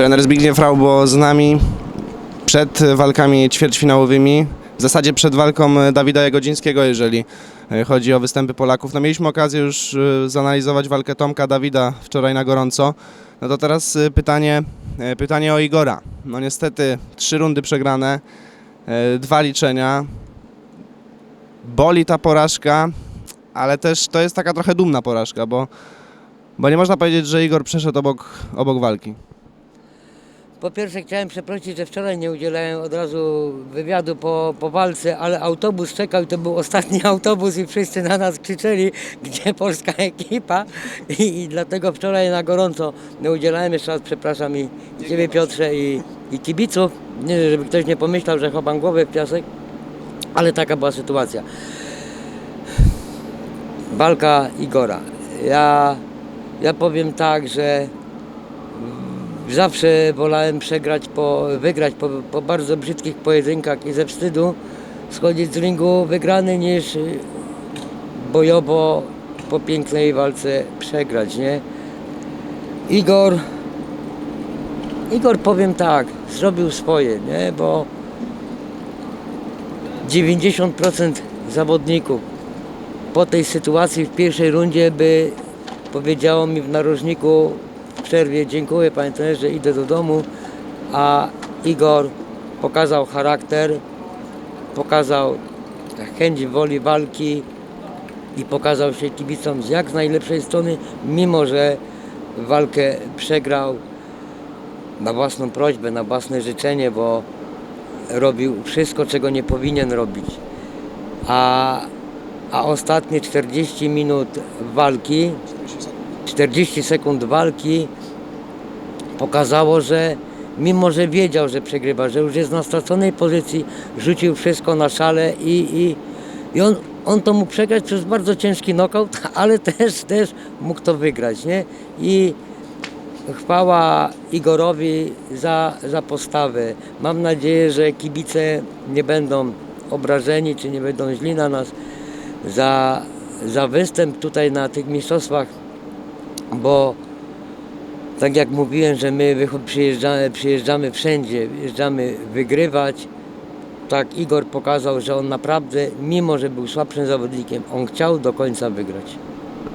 Trener Zbigniew Raubo z nami przed walkami ćwierćfinałowymi, w zasadzie przed walką Dawida Jagodzińskiego, jeżeli e, chodzi o występy Polaków. No mieliśmy okazję już e, zanalizować walkę Tomka Dawida wczoraj na gorąco. No to teraz e, pytanie, pytanie o Igora. No niestety trzy rundy przegrane, dwa liczenia. Boli ta porażka, ale też to jest taka trochę dumna porażka, bo, bo nie można powiedzieć, że Igor przeszedł obok, obok walki. Po pierwsze chciałem przeprosić, że wczoraj nie udzielałem od razu wywiadu po, po walce, ale autobus czekał i to był ostatni autobus i wszyscy na nas krzyczeli, gdzie polska ekipa i, i dlatego wczoraj na gorąco nie udzielałem. Jeszcze raz przepraszam i Ciebie Piotrze i, i kibiców, nie, żeby ktoś nie pomyślał, że chowam głowę w piasek, ale taka była sytuacja. Walka Igora. Ja, ja powiem tak, że Zawsze wolałem przegrać po, wygrać po, po bardzo brzydkich pojedynkach i ze wstydu schodzić z ringu wygrany niż bojowo po pięknej walce przegrać, nie? Igor, Igor powiem tak, zrobił swoje, nie? Bo 90% zawodników po tej sytuacji w pierwszej rundzie by powiedziało mi w narożniku przerwie. Dziękuję panie trenerze, idę do domu, a Igor pokazał charakter, pokazał chęć woli walki i pokazał się kibicom z jak najlepszej strony, mimo że walkę przegrał na własną prośbę, na własne życzenie, bo robił wszystko, czego nie powinien robić. A, a ostatnie 40 minut walki 40 sekund walki pokazało, że mimo, że wiedział, że przegrywa, że już jest na straconej pozycji, rzucił wszystko na szale i, i, i on, on to mógł przegrać przez bardzo ciężki knockout, ale też, też mógł to wygrać, nie? I chwała Igorowi za, za postawę. Mam nadzieję, że kibice nie będą obrażeni, czy nie będą źli na nas za, za występ tutaj na tych mistrzostwach bo tak jak mówiłem, że my przyjeżdżamy, przyjeżdżamy wszędzie, jeżdżamy wygrywać, tak Igor pokazał, że on naprawdę, mimo że był słabszym zawodnikiem, on chciał do końca wygrać.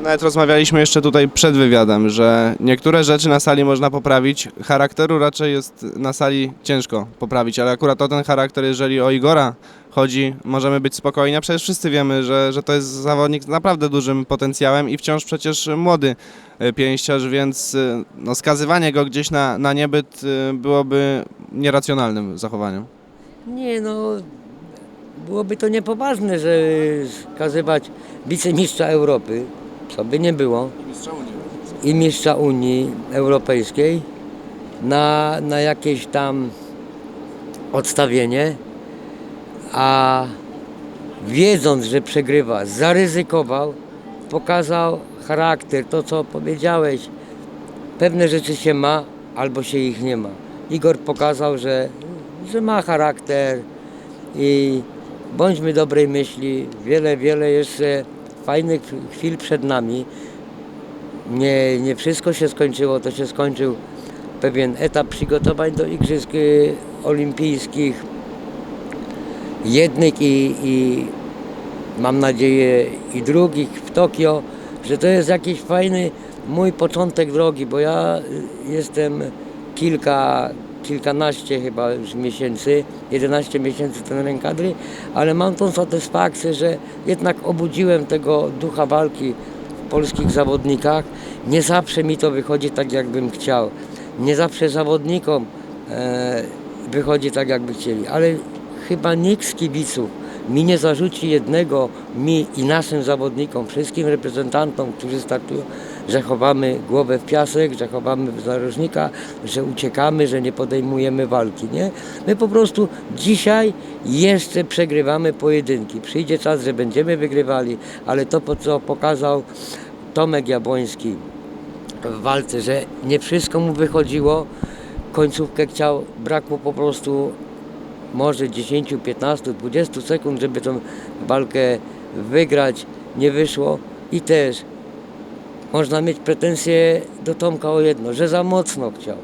Nawet rozmawialiśmy jeszcze tutaj przed wywiadem, że niektóre rzeczy na sali można poprawić, charakteru raczej jest na sali ciężko poprawić, ale akurat o ten charakter, jeżeli o Igora chodzi, możemy być spokojni, a przecież wszyscy wiemy, że, że to jest zawodnik z naprawdę dużym potencjałem i wciąż przecież młody e, pięściarz, więc e, no, skazywanie go gdzieś na, na niebyt e, byłoby nieracjonalnym zachowaniem. Nie no, byłoby to niepoważne, że skazywać wicemistrza Europy, co by nie było, i mistrza Unii Europejskiej na, na jakieś tam odstawienie, a wiedząc, że przegrywa, zaryzykował, pokazał charakter, to co powiedziałeś. Pewne rzeczy się ma, albo się ich nie ma. Igor pokazał, że, że ma charakter i bądźmy dobrej myśli. Wiele, wiele jeszcze fajnych chwil przed nami. Nie, nie wszystko się skończyło, to się skończył pewien etap przygotowań do Igrzysk y, Olimpijskich. Jednych i, i mam nadzieję i drugich w Tokio, że to jest jakiś fajny mój początek drogi, bo ja y, jestem kilka, kilkanaście chyba już miesięcy, 11 miesięcy trenerem kadry, ale mam tą satysfakcję, że jednak obudziłem tego ducha walki w polskich zawodnikach. Nie zawsze mi to wychodzi tak, jakbym chciał. Nie zawsze zawodnikom e, wychodzi tak, jakby chcieli, ale chyba nikt z kibiców mi nie zarzuci jednego, mi i naszym zawodnikom, wszystkim reprezentantom, którzy startują, że chowamy głowę w piasek, że chowamy w narożnika, że uciekamy, że nie podejmujemy walki, nie? My po prostu dzisiaj jeszcze przegrywamy pojedynki. Przyjdzie czas, że będziemy wygrywali, ale to, co pokazał Tomek Jabłoński w walce, że nie wszystko mu wychodziło, końcówkę chciał, brakło po prostu może 10, 15, 20 sekund, żeby tą walkę wygrać, nie wyszło i też można mieć pretensje do Tomka o jedno, że za mocno chciał.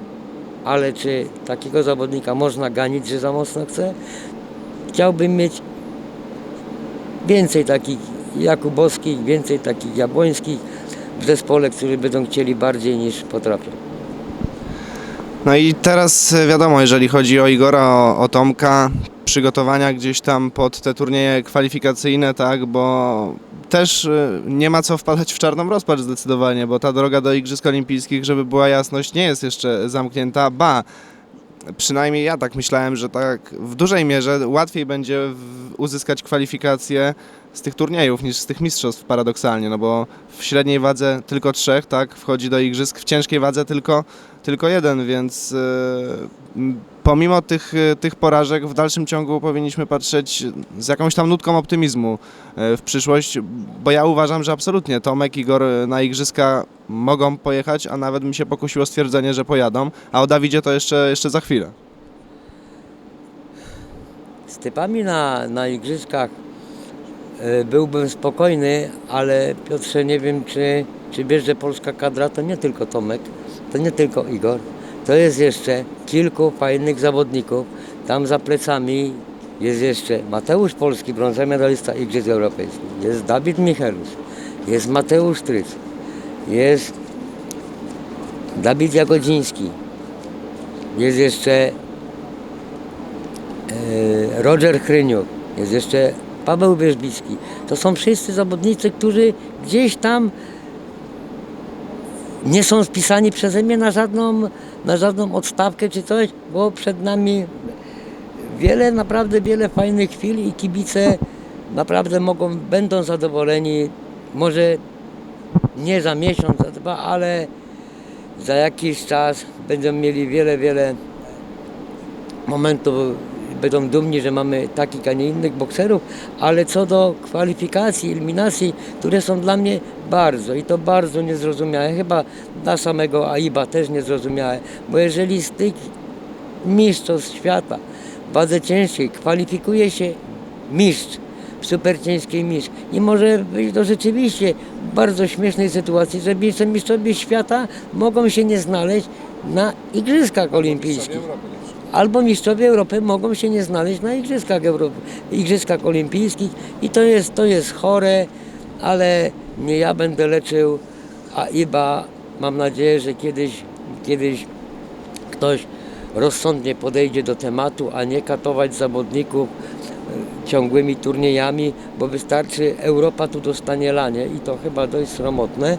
ale czy takiego zawodnika można ganić, że za mocno chce? Chciałbym mieć więcej takich Jakubowskich, więcej takich Jabłońskich w zespole, którzy będą chcieli bardziej niż potrafią. No i teraz e, wiadomo, jeżeli chodzi o Igora, o, o Tomka, przygotowania gdzieś tam pod te turnieje kwalifikacyjne, tak, bo też e, nie ma co wpadać w czarną rozpacz zdecydowanie, bo ta droga do Igrzysk Olimpijskich, żeby była jasność, nie jest jeszcze zamknięta, ba, przynajmniej ja tak myślałem, że tak w dużej mierze łatwiej będzie uzyskać kwalifikacje z tych turniejów niż z tych mistrzostw paradoksalnie, no bo w średniej wadze tylko trzech, tak, wchodzi do igrzysk, w ciężkiej wadze tylko, tylko jeden, więc m, pomimo tych, e, tych porażek w dalszym ciągu powinniśmy patrzeć z jakąś tam nutką optymizmu e, w przyszłość, bo ja uważam, że absolutnie Tomek, Igor e, na igrzyska mogą pojechać, a nawet mi się pokusiło stwierdzenie, że pojadą, a o Dawidzie to jeszcze, jeszcze za chwilę. Z typami na, na igrzyskach byłbym spokojny, ale Piotrze nie wiem, czy, czy wiesz, że polska kadra to nie tylko Tomek, to nie tylko Igor, to jest jeszcze kilku fajnych zawodników. Tam za plecami jest jeszcze Mateusz Polski, brązowy medalista Igrzysk Europejskich, jest Dawid Michelus, jest Mateusz Tryc, jest Dawid Jagodziński, jest jeszcze e, Roger Chryniuk, jest jeszcze Paweł Wierzbicki. To są wszyscy zawodnicy, którzy gdzieś tam nie są spisani przeze mnie na żadną, na żadną odstawkę czy coś, bo przed nami wiele, naprawdę wiele fajnych chwil i kibice naprawdę mogą, będą zadowoleni. Może nie za miesiąc, za dwa, ale za jakiś czas będą mieli wiele, wiele momentów będą dumni, że mamy takich, a nie innych bokserów, ale co do kwalifikacji, eliminacji, które są dla mnie bardzo i to bardzo niezrozumiałe, chyba dla samego AIBA też niezrozumiałe, bo jeżeli z tych mistrzostw świata w wadze ciężkiej kwalifikuje się mistrz superciężkiej mistrz i może być to rzeczywiście bardzo śmiesznej sytuacji, że mistrzowie świata mogą się nie znaleźć na igrzyskach olimpijskich. Albo mistrzowie Europy mogą się nie znaleźć na Igrzyskach, Europy, Igrzyskach Olimpijskich. I to jest, to jest chore, ale nie ja będę leczył, a IBA mam nadzieję, że kiedyś, kiedyś ktoś rozsądnie podejdzie do tematu, a nie katować zawodników e, ciągłymi turniejami, bo wystarczy Europa tu dostanie lanie i to chyba dość sromotne,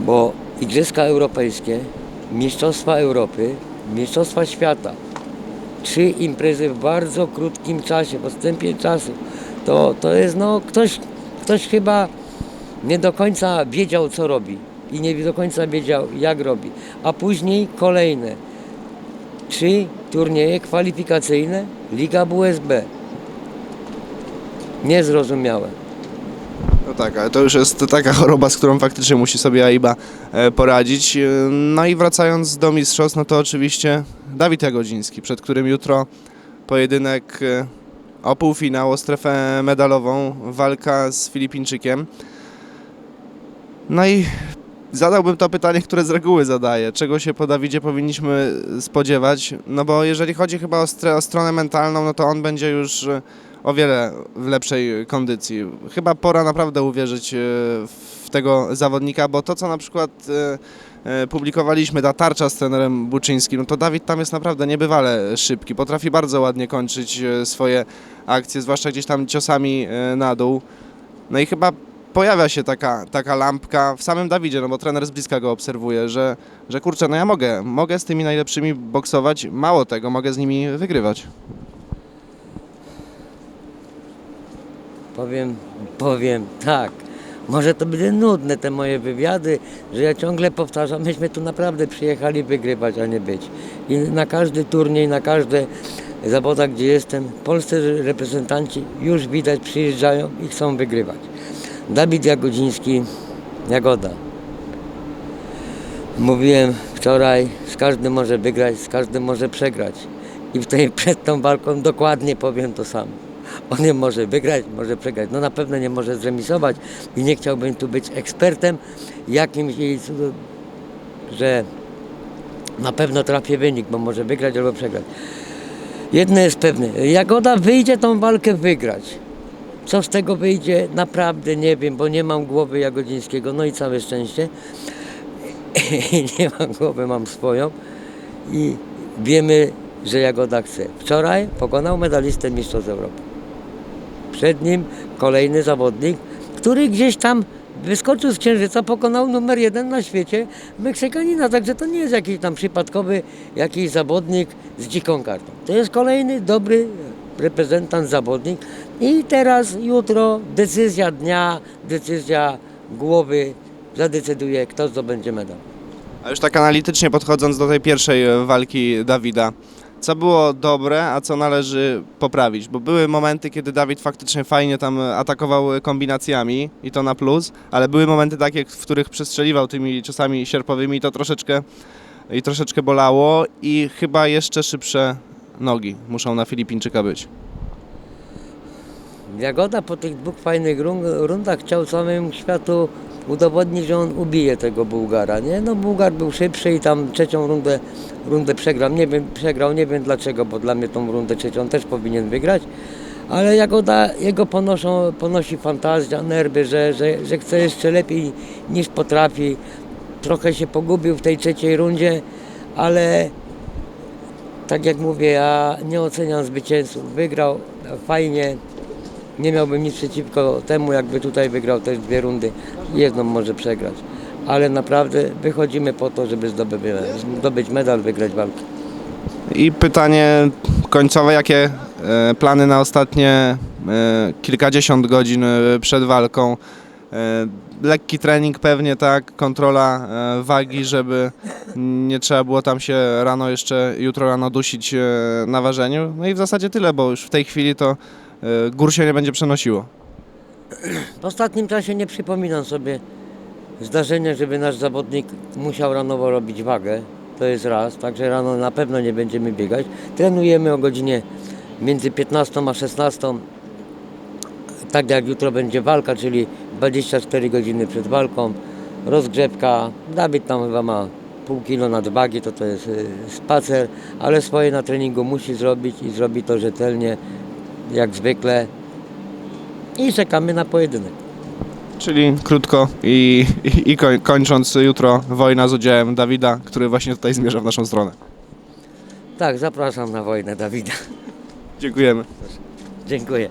bo Igrzyska Europejskie, Mistrzostwa Europy, Mistrzostwa Świata, trzy imprezy w bardzo krótkim czasie, w odstępie czasu. To, to jest, no, ktoś, ktoś chyba nie do końca wiedział, co robi i nie do końca wiedział, jak robi. A później kolejne trzy turnieje kwalifikacyjne, Liga WSB. Niezrozumiałe. No tak, ale to już jest taka choroba, z którą faktycznie musi sobie AIBA e, poradzić. E, No i wracając do mistrzostw, no to oczywiście Dawid Jagodziński, przed którym jutro pojedynek e, o półfinał, o strefę medalową, walka z Filipińczykiem. No i zadałbym to pytanie, które z reguły zadaję. Czego się po Dawidzie powinniśmy spodziewać? No bo jeżeli chodzi chyba o, o stronę mentalną, no to on będzie już e, o wiele w lepszej kondycji. Chyba pora naprawdę uwierzyć e, w tego zawodnika, bo to, co na przykład publikowaliśmy, ta tarcza z trenerem Buczyńskim, no to Dawid tam jest naprawdę niebywale szybki. Potrafi bardzo ładnie kończyć e, swoje akcje, zwłaszcza gdzieś tam ciosami e, na dół. No i chyba pojawia się taka, taka lampka w samym Dawidzie, no bo trener z bliska go obserwuje, że, że kurczę, no ja mogę, mogę z tymi najlepszymi boksować, mało tego, mogę z nimi wygrywać. Powiem, powiem tak. Może to będzie nudne te moje wywiady, że ja ciągle powtarzam, myśmy tu naprawdę przyjechali wygrywać, a nie być. I na każdy turniej, na każde zawodach, gdzie jestem, polscy reprezentanci już widać przyjeżdżają i chcą wygrywać. Dawid Jagodziński, Jagoda. Mówiłem wczoraj, z każdym może wygrać, z każdym może przegrać. I w tej, przed tą walką dokładnie powiem to samo. On nie może wygrać, może przegrać. No na pewno nie może zremisować i nie chciałbym tu być ekspertem jakimś, że na pewno trafię wynik, bo może wygrać albo przegrać. Jedno jest pewne, Jagoda wyjdzie tą walkę wygrać. Co z tego wyjdzie, naprawdę nie wiem, bo nie mam głowy Jagodzińskiego, no i całe szczęście. nie mam głowy, mam swoją i wiemy, że Jagoda chce. Wczoraj pokonał medalistę Mistrzostw Europy. Przed nim kolejny zawodnik, który gdzieś tam wyskoczył z księżyca, pokonał numer jeden na świecie Meksykanina. Także to nie jest jakiś tam przypadkowy jakiś zawodnik z dziką kartą. To jest kolejny dobry reprezentant, zawodnik. I teraz, jutro decyzja dnia, decyzja głowy zadecyduje, kto zdobędzie medal. A już tak analitycznie podchodząc do tej pierwszej walki Dawida, co było dobre, a co należy poprawić? Bo były momenty, kiedy Dawid faktycznie fajnie tam atakował kombinacjami i to na plus, ale były momenty takie, w których przestrzeliwał tymi ciosami sierpowymi i to troszeczkę, i troszeczkę bolało i chyba jeszcze szybsze nogi muszą na Filipińczyka być. Jagoda po tych dwóch fajnych run- rundach chciał całemu światu udowodnić, że on ubije tego Bułgara, nie? No Bułgar był szybszy i tam trzecią rundę, rundę przegrał. Nie wiem, przegrał, nie wiem dlaczego, bo dla mnie tą rundę trzecią też powinien wygrać. Ale Jagoda, jego ponoszą, ponosi fantazja, nerwy, że, że, że chce jeszcze lepiej niż potrafi. Trochę się pogubił w tej trzeciej rundzie, ale tak jak mówię, ja nie oceniam zwycięzców. Wygrał fajnie, nie miałbym nic przeciwko temu, jakby tutaj wygrał też dwie rundy. Jedną może przegrać. Ale naprawdę wychodzimy po to, żeby zdobyć, medal, wygrać walkę. I pytanie końcowe, jakie e, plany na ostatnie e, kilkadziesiąt godzin e, przed walką? Lekki trening pewnie, tak, kontrola wagi, żeby nie trzeba było tam się rano jeszcze, jutro rano dusić na ważeniu. No i w zasadzie tyle, bo już w tej chwili to gór się nie będzie przenosiło. W ostatnim czasie nie przypominam sobie zdarzenia, żeby nasz zawodnik musiał ranowo robić wagę. To jest raz, także rano na pewno nie będziemy biegać. Trenujemy o godzinie między 15 a 16. Tak jak jutro będzie walka, czyli 24 godziny przed walką. Rozgrzewka. Dawid tam chyba ma pół kilo nadwagi, to to jest y, spacer, ale swoje na treningu musi zrobić i zrobi to rzetelnie, jak zwykle. I czekamy na pojedynek. Czyli krótko i, i, i koń, kończąc jutro wojna z udziałem Dawida, który właśnie tutaj zmierza w naszą stronę. Tak, zapraszam na wojnę Dawida. Dziękujemy. Dziękuję.